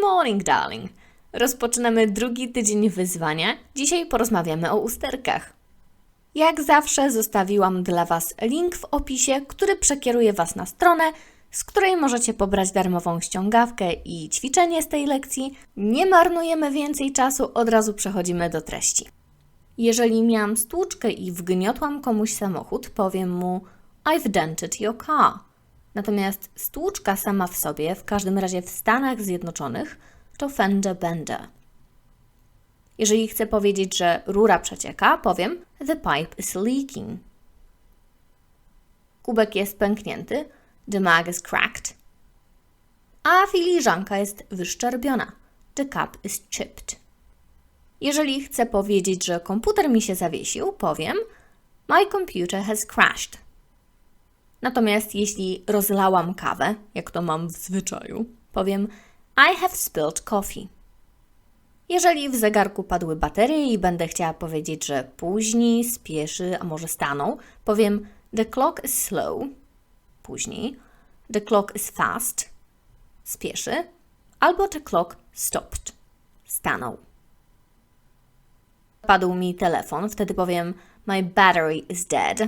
morning, darling. Rozpoczynamy drugi tydzień wyzwania. Dzisiaj porozmawiamy o usterkach. Jak zawsze zostawiłam dla Was link w opisie, który przekieruje Was na stronę, z której możecie pobrać darmową ściągawkę i ćwiczenie z tej lekcji. Nie marnujemy więcej czasu, od razu przechodzimy do treści. Jeżeli miałam stłuczkę i wgniotłam komuś samochód, powiem mu I've dented your car. Natomiast stłuczka sama w sobie, w każdym razie w Stanach Zjednoczonych, to fender bender. Jeżeli chcę powiedzieć, że rura przecieka, powiem The pipe is leaking. Kubek jest pęknięty. The mug is cracked. A filiżanka jest wyszczerbiona. The cup is chipped. Jeżeli chcę powiedzieć, że komputer mi się zawiesił, powiem My computer has crashed. Natomiast jeśli rozlałam kawę, jak to mam w zwyczaju, powiem I have spilled coffee. Jeżeli w zegarku padły baterie i będę chciała powiedzieć, że później, spieszy, a może stanął, powiem The clock is slow, później, The clock is fast, spieszy, albo The clock stopped, stanął. Padł mi telefon, wtedy powiem My battery is dead.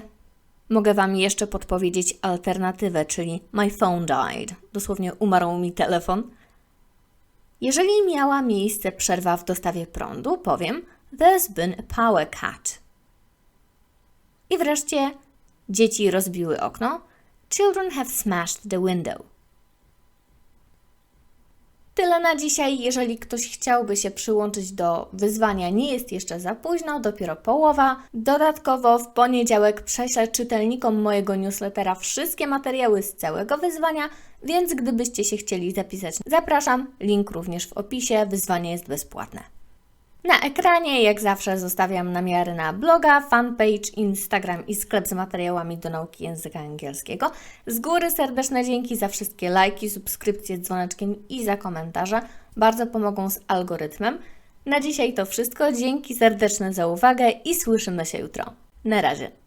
Mogę Wam jeszcze podpowiedzieć alternatywę, czyli My phone died. Dosłownie umarł mi telefon. Jeżeli miała miejsce przerwa w dostawie prądu, powiem There's been a power cut. I wreszcie dzieci rozbiły okno. Children have smashed the window. Tyle na dzisiaj. Jeżeli ktoś chciałby się przyłączyć do wyzwania, nie jest jeszcze za późno, dopiero połowa. Dodatkowo w poniedziałek prześlę czytelnikom mojego newslettera wszystkie materiały z całego wyzwania, więc gdybyście się chcieli zapisać, zapraszam. Link również w opisie. Wyzwanie jest bezpłatne. Na ekranie, jak zawsze, zostawiam namiary na bloga, fanpage, Instagram i sklep z materiałami do nauki języka angielskiego. Z góry serdeczne dzięki za wszystkie lajki, subskrypcje, dzwoneczkiem i za komentarze. Bardzo pomogą z algorytmem. Na dzisiaj to wszystko. Dzięki serdeczne za uwagę i słyszymy się jutro. Na razie.